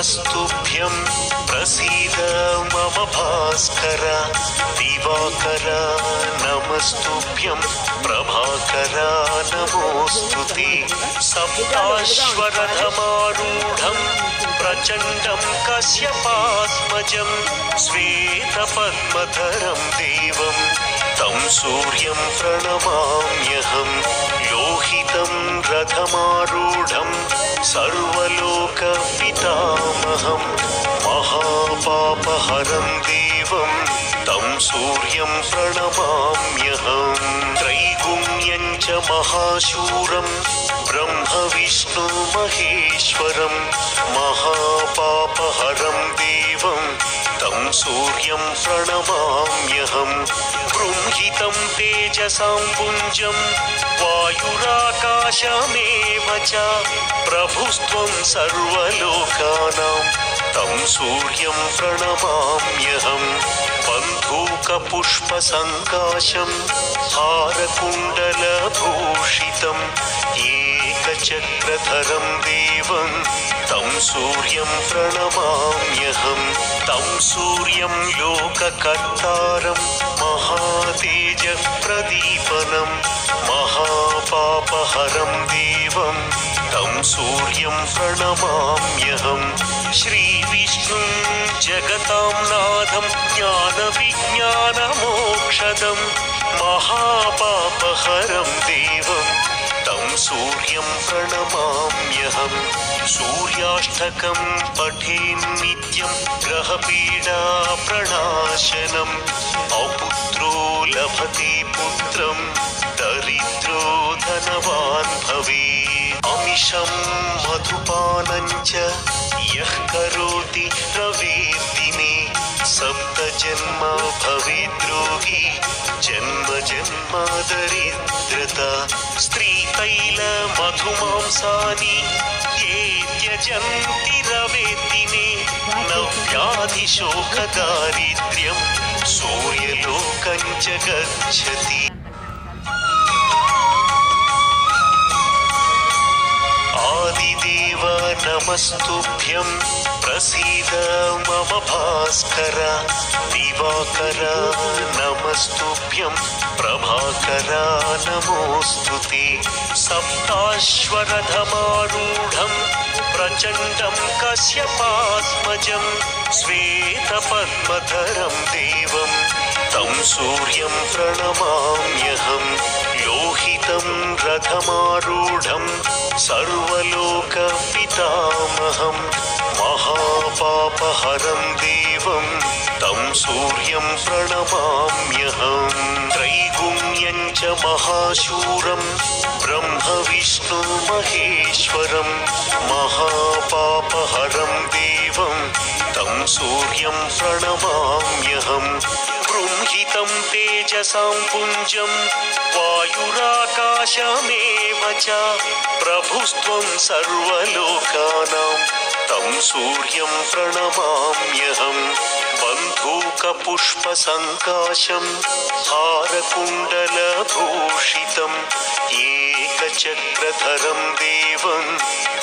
नमस्तुभ्यं प्रसीद मम भास्कर दिवाकर नमस्तुभ्यं प्रभाकर नमोऽस्तु ते सप्ताश्वरथमारूढं प्रचण्डं कश्यपात्मजं श्वेतपद्मधरं देवं तं सूर्यं प्रणमाम्यहं सर्वलोकपितामहं महापापहरं देवं तं सूर्यं प्रणमाम्यहं त्रैगुण्यं च महाशूरं ब्रह्मविष्णुमहेश्वरं महापापहरं देवं तं सूर्यं प्रणमाम्यहं बृंहितं तेजसां पुञ्जं वायुराकाशमेव च प्रभुस्त्वं सर्वलोकानां तं सूर्यं प्रणमाम्यहं बन्धूकपुष्पसङ्काशं हारकुण्डलभूषितम् एकचक्रधरं देवं तं सूर्यं प्रणमाम्यहं तं सूर्यं लोककर्तारं महातेजप्रदीपनं महापापहरं देवं तं सूर्यं प्रणमाम्यहं श्रीविष्णुं जगतां नाथं ज्ञानविज्ञानमोक्षदं महापापहरं देवं तं सूर्यं प्रणमाम्यहं सूर्याष्टकं पठेन्नित्यं ग्रहपीडाप्रणाशनम् अपुत्रो लभते पुत्रं दरिद्रो धनवान् भवे अमिषं मधुपानं च यः करोति रवेर्दिने सप्तजन्म भवेद्रोगी जन्म जन्मादरिद्रता स्त्रीतैलमधुमांसानि ये त्यजन्ति रवेद्दिने न व्याधिशोकदारिद्र्यं सूर्यलोकं च गच्छति नमस्तुभ्यं प्रसीद मम भास्कर दिवाकर नमस्तुभ्यं प्रभाकर नमोऽस्तु ते सप्ताश्वरथमारूढं प्रचण्डं कश्यपात्मजं श्वेतपद्मधरं देवं तं सूर्यं प्रणमाम्यहं लोहितं रथमारूढं सर्वलोकपितामहं महापापहरं देवं तं सूर्यं प्रणमाम्यहं त्रैगुण्यं च महाशूरं ब्रह्मविष्णुमहेश्वरं महापापहरं देवं तं सूर्यं प्रणमाम्यहं बृंहितं तेजसां पुञ्जं वायुराकाशमेव च प्रभुस्त्वं सर्वलोकानां। तं सूर्यं प्रणमाम्यहं बन्धूकपुष्पसङ्काशं हारकुण्डलभूषितम् एकचक्रधरं देवं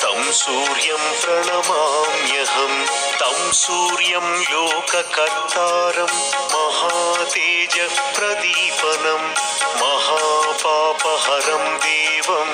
तं सूर्यं प्रणमाम्यहं तं सूर्यं लोककर्तारं महातेजप्रदीपनं महापापहरं देवं